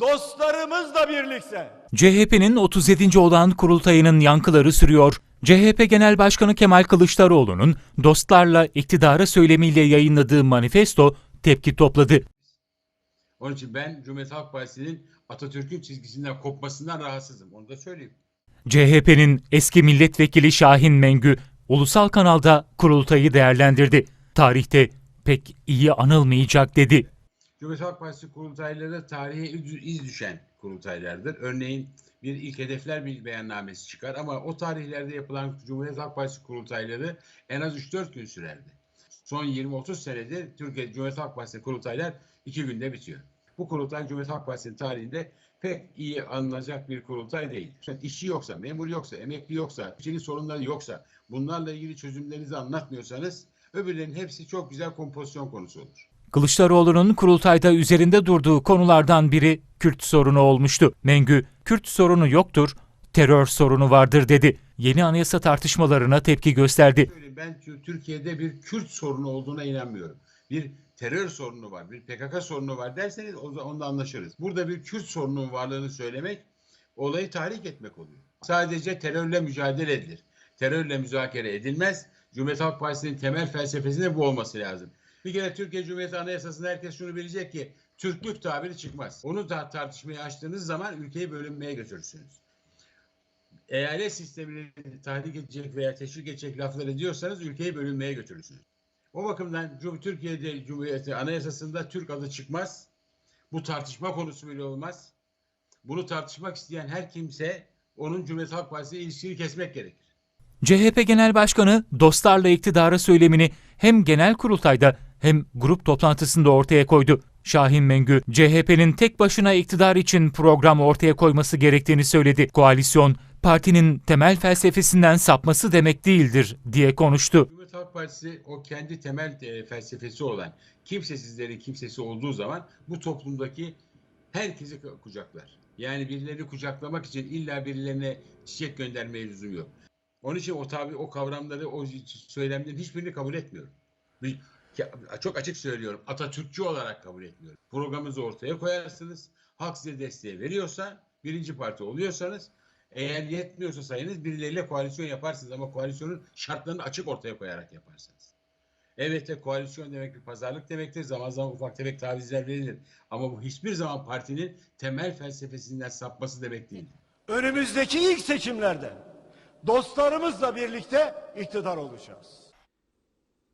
dostlarımızla birlikte CHP'nin 37. olan kurultayının yankıları sürüyor. CHP Genel Başkanı Kemal Kılıçdaroğlu'nun dostlarla iktidara söylemiyle yayınladığı manifesto tepki topladı. Onun için ben Cumhuriyet Halk Partisi'nin Atatürk'ün çizgisinden kopmasından rahatsızım. Onu da söyleyeyim. CHP'nin eski milletvekili Şahin Mengü ulusal kanalda kurultayı değerlendirdi. Tarihte pek iyi anılmayacak dedi. Cumhuriyet Halk Partisi kurultayları tarihe iz düşen kurultaylardır. Örneğin bir ilk hedefler bir beyannamesi çıkar ama o tarihlerde yapılan Cumhuriyet Halk Partisi kurultayları en az 3-4 gün sürerdi. Son 20-30 senedir Türkiye Cumhuriyet Halk Partisi kurultaylar 2 günde bitiyor. Bu kurultay Cumhuriyet Halk Partisi'nin tarihinde pek iyi anılacak bir kurultay değil. Yani işçi yoksa, memur yoksa, emekli yoksa, işçinin sorunları yoksa, bunlarla ilgili çözümlerinizi anlatmıyorsanız öbürlerinin hepsi çok güzel kompozisyon konusu olur. Kılıçdaroğlu'nun kurultayda üzerinde durduğu konulardan biri Kürt sorunu olmuştu. Mengü, Kürt sorunu yoktur, terör sorunu vardır dedi. Yeni anayasa tartışmalarına tepki gösterdi. Ben Tü- Türkiye'de bir Kürt sorunu olduğuna inanmıyorum. Bir terör sorunu var, bir PKK sorunu var derseniz o zaman onunla anlaşırız. Burada bir Kürt sorunun varlığını söylemek olayı tahrik etmek oluyor. Sadece terörle mücadele edilir. Terörle müzakere edilmez. Cumhuriyet Halk Partisi'nin temel felsefesinde bu olması lazım. Bir kere Türkiye Cumhuriyeti Anayasası'nda herkes şunu bilecek ki Türklük tabiri çıkmaz. Onu da tartışmaya açtığınız zaman ülkeyi bölünmeye götürürsünüz eyalet sistemini tahrik edecek veya teşvik edecek laflar ediyorsanız ülkeyi bölünmeye götürürsünüz. O bakımdan Türkiye'de Cumhuriyeti Anayasası'nda Türk adı çıkmaz. Bu tartışma konusu bile olmaz. Bunu tartışmak isteyen her kimse onun Cumhuriyet Halk Partisi ilişkini kesmek gerekir. CHP Genel Başkanı dostlarla iktidara söylemini hem genel kurultayda hem grup toplantısında ortaya koydu. Şahin Mengü, CHP'nin tek başına iktidar için program ortaya koyması gerektiğini söyledi. Koalisyon, partinin temel felsefesinden sapması demek değildir diye konuştu. Cumhuriyet Halk Partisi o kendi temel e, felsefesi olan kimsesizlerin kimsesi olduğu zaman bu toplumdaki herkesi ku- kucaklar. Yani birilerini kucaklamak için illa birilerine çiçek göndermeye lüzum yok. Onun için o tabi o kavramları, o söylemlerin hiçbirini kabul etmiyorum. Çok açık söylüyorum. Atatürkçü olarak kabul etmiyorum. Programınızı ortaya koyarsınız. Halk size desteği veriyorsa, birinci parti oluyorsanız, eğer yetmiyorsa sayınız birileriyle koalisyon yaparsınız ama koalisyonun şartlarını açık ortaya koyarak yaparsınız. Evet de koalisyon demek bir pazarlık demektir. Zaman zaman ufak tefek tavizler verilir. Ama bu hiçbir zaman partinin temel felsefesinden sapması demek değil. önümüzdeki ilk seçimlerde dostlarımızla birlikte iktidar olacağız.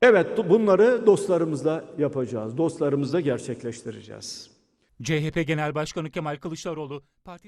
Evet bunları dostlarımızla yapacağız. Dostlarımızla gerçekleştireceğiz. CHP Genel Başkanı Kemal Kılıçdaroğlu, parti